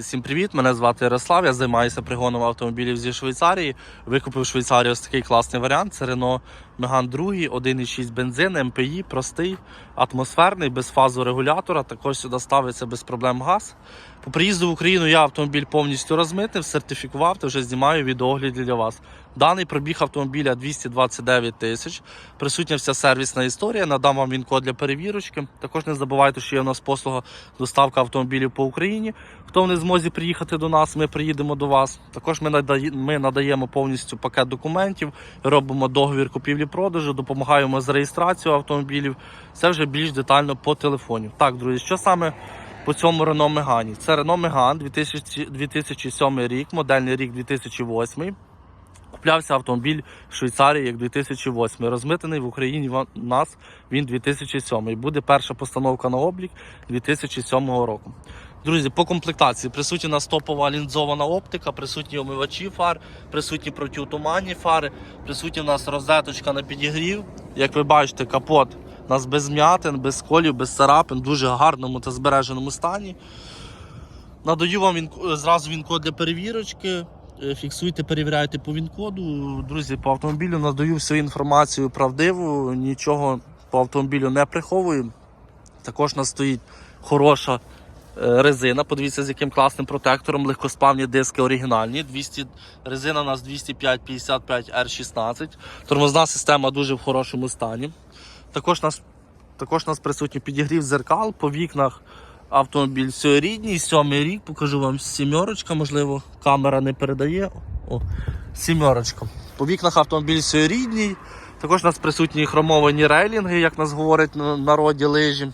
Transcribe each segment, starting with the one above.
Всім привіт! Мене звати Ярослав. Я займаюся пригоном автомобілів зі Швейцарії. Викупив в Швейцарії ось такий класний варіант. Це Renault Megane 2, 1,6 бензин, МПІ, простий, атмосферний, без фазу регулятора. Також сюди ставиться без проблем газ. По приїзду в Україну я автомобіль повністю розмитив, сертифікував та вже знімаю відеогляди для вас. Даний пробіг автомобіля 229 тисяч. Присутня вся сервісна історія. Надам вам він код для перевірочки. Також не забувайте, що є у нас послуга доставка автомобілів по Україні. Хто не змозі приїхати до нас, ми приїдемо до вас. Також ми ми надаємо повністю пакет документів, робимо договір купівлі-продажу, допомагаємо з реєстрацією автомобілів. Це вже більш детально по телефоні. Так, друзі, що саме по цьому Renault Megane? Це Megane 2000 2007 рік, модельний рік 2008. Куплявся автомобіль в Швейцарії як 2008. Розмитений в Україні у нас він 2007. Буде перша постановка на облік 2007 року. Друзі, по комплектації присутні нас топова лінзована оптика, присутні омивачі фар, присутні протиутуманні фари, присутні у нас розеточка на підігрів. Як ви бачите, капот у нас без м'ятин, без колів, без царапин, в дуже гарному та збереженому стані. Надаю вам він, зразу він код для перевірочки. Е, Фіксуйте, перевіряйте по він-коду. Друзі, по автомобілю надаю всю інформацію правдиву, нічого по автомобілю не приховую. Також нас стоїть хороша е, резина. Подивіться, з яким класним протектором, легкосплавні диски оригінальні. 200, резина у нас 205 55 R16. Тормозна система дуже в хорошому стані. Також нас, також нас присутній підігрів зеркал по вікнах. Автомобіль все сьомий рік, покажу вам сімерочка, можливо, камера не передає. О, сімерочка. По вікнах автомобіль все. Також у нас присутні хромовані рейлінги, як нас говорять на народі лижі.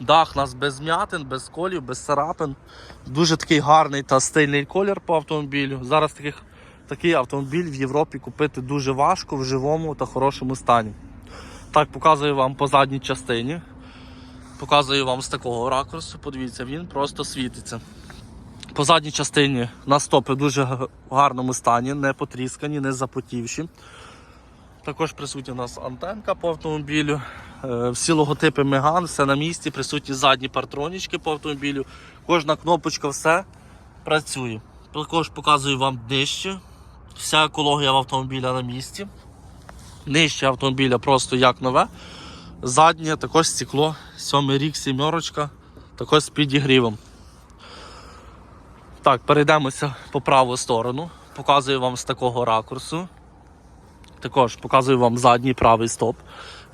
Дах у нас без м'ятин, без колів, без царапин. Дуже такий гарний та стильний колір по автомобілю. Зараз таких, такий автомобіль в Європі купити дуже важко в живому та хорошому стані. Так, показую вам по задній частині. Показую вам з такого ракурсу. Подивіться, він просто світиться. По задній частині на стопи в дуже гарному стані, не потріскані, не запотівші. Також присутня у нас антенка по автомобілю. Е, Всі логотипи Меган, все на місці, присутні задні партронічки по автомобілю. Кожна кнопочка, все працює. Також показую вам днище. Вся екологія в автомобіля на місці. Нижче автомобіля просто як нове. Заднє також стекло, сьомий рік, сімерочка, також з підігрівом. Так, перейдемося по праву сторону. Показую вам з такого ракурсу. Також показую вам задній правий стоп.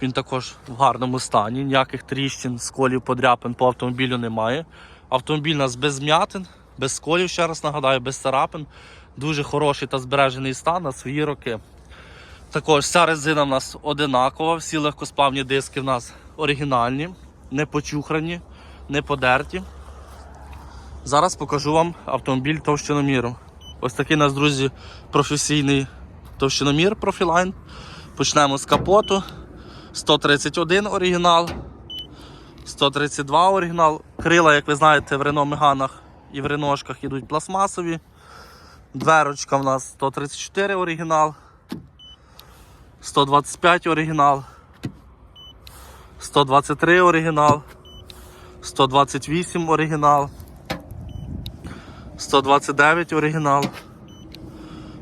Він також в гарному стані. Ніяких тріщин, сколів, подряпин по автомобілю немає. Автомобіль у нас без м'ятин, без сколів, ще раз нагадаю, без царапин. Дуже хороший та збережений стан на свої роки. Також вся резина в нас одинакова, всі легкосплавні диски в нас оригінальні, не почухрані, не подерті. Зараз покажу вам автомобіль товщиноміру. Ось такий у нас, друзі, професійний товщиномір профілайн. Почнемо з капоту. 131 оригінал, 132 оригінал. Крила, як ви знаєте, в Рено Меганах і в Реношках йдуть пластмасові. Дверочка в нас 134 оригінал. 125 оригінал, 123 оригінал, 128 оригінал, 129 оригінал,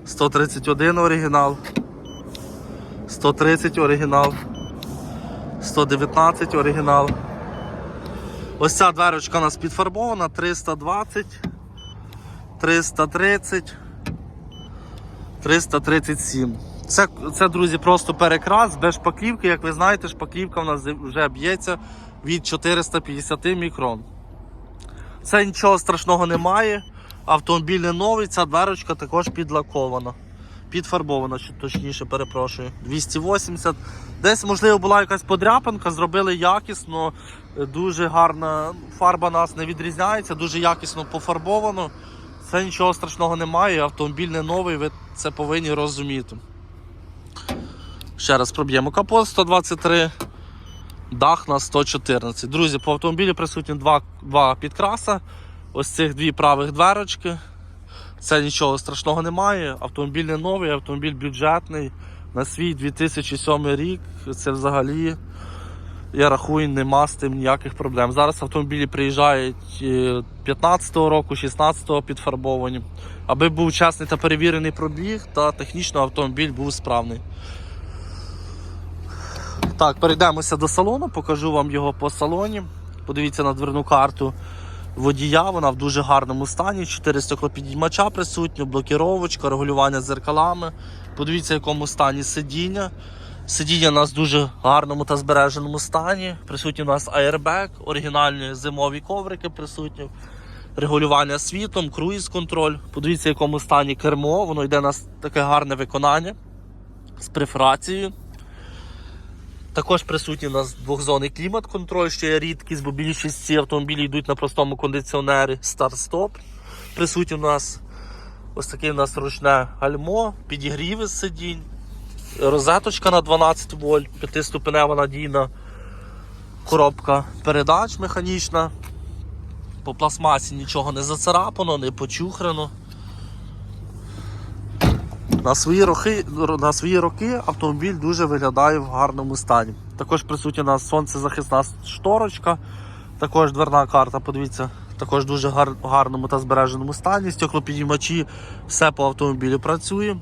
131 оригінал, 130 оригінал, 119 оригінал. Ось ця дверочка у нас підфарбована 320, 330. 337. Це, це, друзі, просто перекрас без шпаклівки. Як ви знаєте, шпаклівка в нас вже б'ється від 450 мікрон. Це нічого страшного немає. Автомобіль не новий, ця дверочка також підлакована. Підфарбована, точніше, перепрошую. 280. Десь, можливо, була якась подряпинка, зробили якісно, дуже гарна фарба нас не відрізняється, дуже якісно пофарбовано. Це нічого страшного немає, автомобіль не новий, ви це повинні розуміти. Ще раз проб'ємо капот 123, дах на 114. Друзі, по автомобілі присутні два, два підкраса. Ось цих дві правих дверочки. Це нічого страшного немає. Автомобіль не новий, автомобіль бюджетний. На свій 2007 рік. Це взагалі я рахую, нема з тим ніяких проблем. Зараз автомобілі приїжджають е, 15-го року, 16-го підфарбовані. Аби був чесний та перевірений пробіг, та технічно автомобіль був справний. Так, перейдемося до салону, покажу вам його по салоні. Подивіться на дверну карту водія, вона в дуже гарному стані. 4 стеклопідіймача присутні, блокіровочка, регулювання дзеркалами. Подивіться, в якому стані сидіння. Сидіння у нас в дуже гарному та збереженому стані. Присутній у нас аербек, оригінальні зимові коврики присутні. Регулювання світом, круїз-контроль. Подивіться, в якому стані кермо. Воно йде нас таке гарне виконання з префрацією. Також присутній у нас двохзонний клімат-контроль, що є рідкість, бо більшість ці автомобілі йдуть на простому кондиціонері старт-стоп. Присутній у нас ось таке у нас ручне гальмо, підігріви сидінь, розеточка на 12 вольт, п'ятиступенева надійна коробка передач механічна. По пластмасі нічого не зацарапано, не почухрано. На свої, роки, на свої роки автомобіль дуже виглядає в гарному стані. Також присутня нас сонцезахисна шторочка, також дверна карта, подивіться, також дуже гар, гарному та збереженому стані. Стеклопідіймачі, все по автомобілю працює.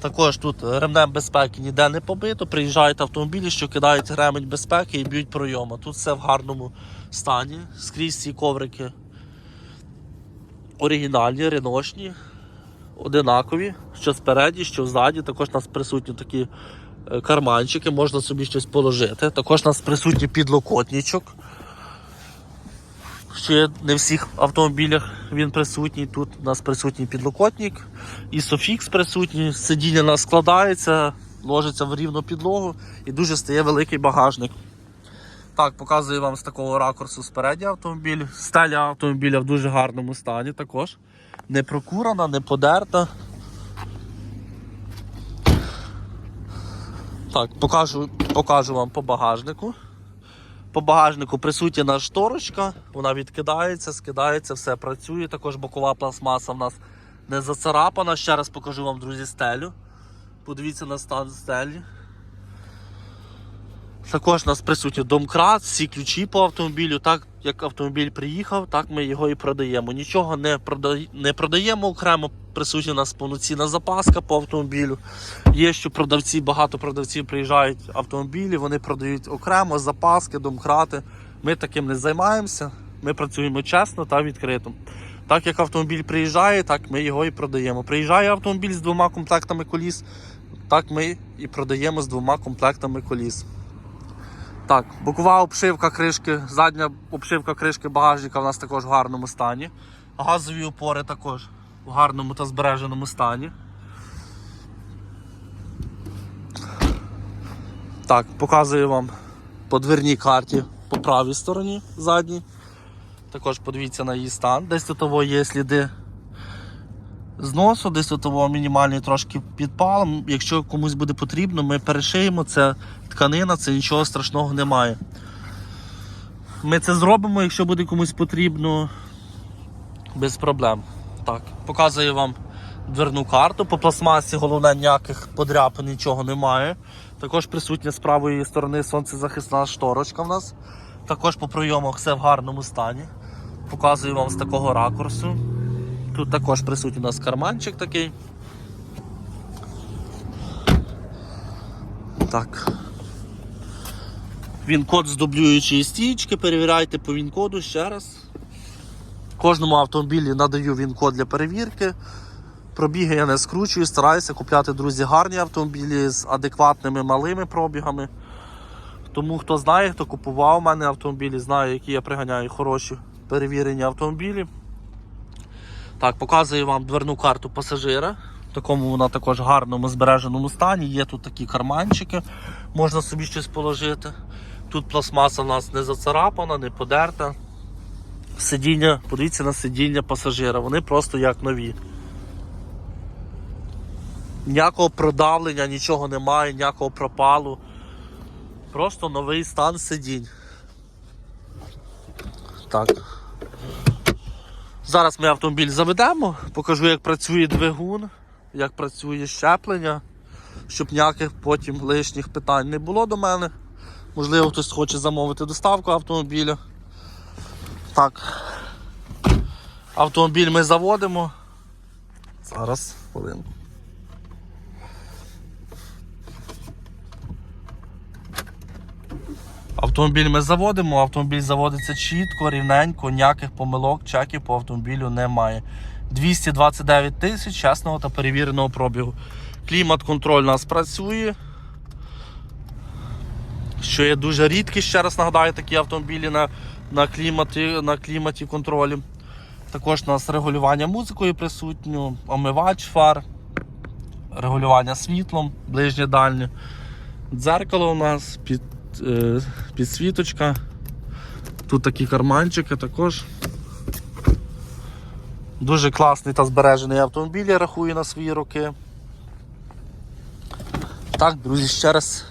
Також тут ремнем безпеки ніде не побито. Приїжджають автомобілі, що кидають ремень безпеки і б'ють пройома. Тут все в гарному стані. Скрізь ці коврики оригінальні, реношні одинакові, що спереді, що ззаді. Також у нас присутні такі е, карманчики, можна собі щось положити. Також у нас присутній підлокотничок. Ще не всіх автомобілях він присутній. Тут у нас присутній підлокотник, ісофікс присутній, сидіння у нас складається, ложиться в рівну підлогу і дуже стає великий багажник. Так, показую вам з такого ракурсу спереді автомобіль. Стеля автомобіля в дуже гарному стані також. Не прокурена, не подерта. Так, покажу, покажу вам по багажнику. По багажнику присутня шторочка, вона відкидається, скидається, все працює. Також бокова пластмаса в нас не зацарапана. Ще раз покажу вам, друзі, стелю. Подивіться на стан стелі. Також у нас присутній домкрат, всі ключі по автомобілю. Так як автомобіль приїхав, так ми його і продаємо. Нічого не, прода... не продаємо окремо. Присутня у нас повноцінна запаска по автомобілю. Є, що продавці, багато продавців приїжджають автомобілі, вони продають окремо запаски, домкрати. Ми таким не займаємося. Ми працюємо чесно та відкрито. Так як автомобіль приїжджає, так ми його і продаємо. Приїжджає автомобіль з двома комплектами коліс, так ми і продаємо з двома комплектами коліс. Так, бокова обшивка кришки, задня обшивка кришки багажника у нас також в гарному стані. Газові опори також в гарному та збереженому стані. Так, показую вам по дверній карті по правій стороні задній. Також подивіться на її стан. Десь тут того є сліди зносу, десь того мінімальний трошки підпал. Якщо комусь буде потрібно, ми перешиємо це тканина, це нічого страшного немає. Ми це зробимо, якщо буде комусь потрібно, без проблем. Так, показую вам дверну карту. По пластмасі головне ніяких подряпин, нічого немає. Також присутня з правої сторони сонцезахисна шторочка в нас. Також по пройомах все в гарному стані. Показую вам з такого ракурсу. Тут також присутній у нас карманчик такий. Так. Він код з дублюючої стічки, перевіряйте по він-коду ще раз. Кожному автомобілі надаю він-код для перевірки. Пробіги я не скручую, стараюся купляти, друзі, гарні автомобілі з адекватними малими пробігами. Тому хто знає, хто купував у мене автомобілі, знає, які я приганяю хороші перевірені автомобілі. Так, показую вам дверну карту пасажира. В такому вона також гарному збереженому стані. Є тут такі карманчики, можна собі щось положити. Тут пластмаса у нас не зацарапана, не подерта. Сидіння, подивіться на сидіння пасажира, вони просто як нові. Ніякого продавлення, нічого немає, ніякого пропалу. Просто новий стан сидінь. Так. Зараз ми автомобіль заведемо, покажу, як працює двигун, як працює щеплення, щоб ніяких потім лишніх питань не було до мене. Можливо, хтось хоче замовити доставку автомобіля. Так. Автомобіль ми заводимо. Зараз, хвилинку. Автомобіль ми заводимо, автомобіль заводиться чітко, рівненько, ніяких помилок, чеків по автомобілю немає. 229 тисяч чесного та перевіреного пробігу. Клімат-контроль у нас працює. Що є дуже рідкі, ще раз нагадаю, такі автомобілі на, на, кліматі, на кліматі контролі. Також у нас регулювання музикою присутнє, омивач фар, регулювання світлом, ближнє дальнє. Дзеркало у нас, під, підсвіточка. Тут такі карманчики також. Дуже класний та збережений автомобіль, я рахую на свої роки. Так, друзі, ще раз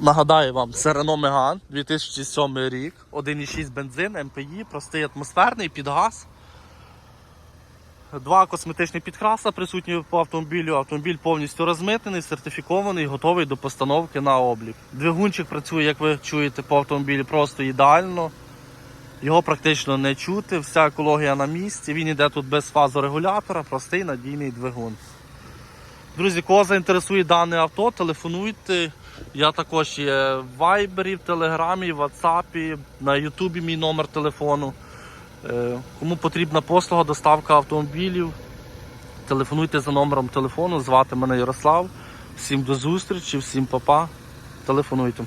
нагадаю вам, це Renault Megane 2007 рік, 1,6 бензин, МПІ, простий атмосферний, під газ. Два косметичні підкраса присутні по автомобілю. Автомобіль повністю розмитений, сертифікований, готовий до постановки на облік. Двигунчик працює, як ви чуєте, по автомобілі просто ідеально. Його практично не чути, вся екологія на місці. Він йде тут без фазорегулятора, простий надійний двигун. Друзі, кого заінтересує дане авто, телефонуйте. Я також є в Вайбері, в Телеграмі, в Ватсапі, на Ютубі мій номер телефону. Е, Кому потрібна послуга, доставка автомобілів, телефонуйте за номером телефону, звати мене Ярослав. Всім до зустрічі, всім папа. Телефонуйте.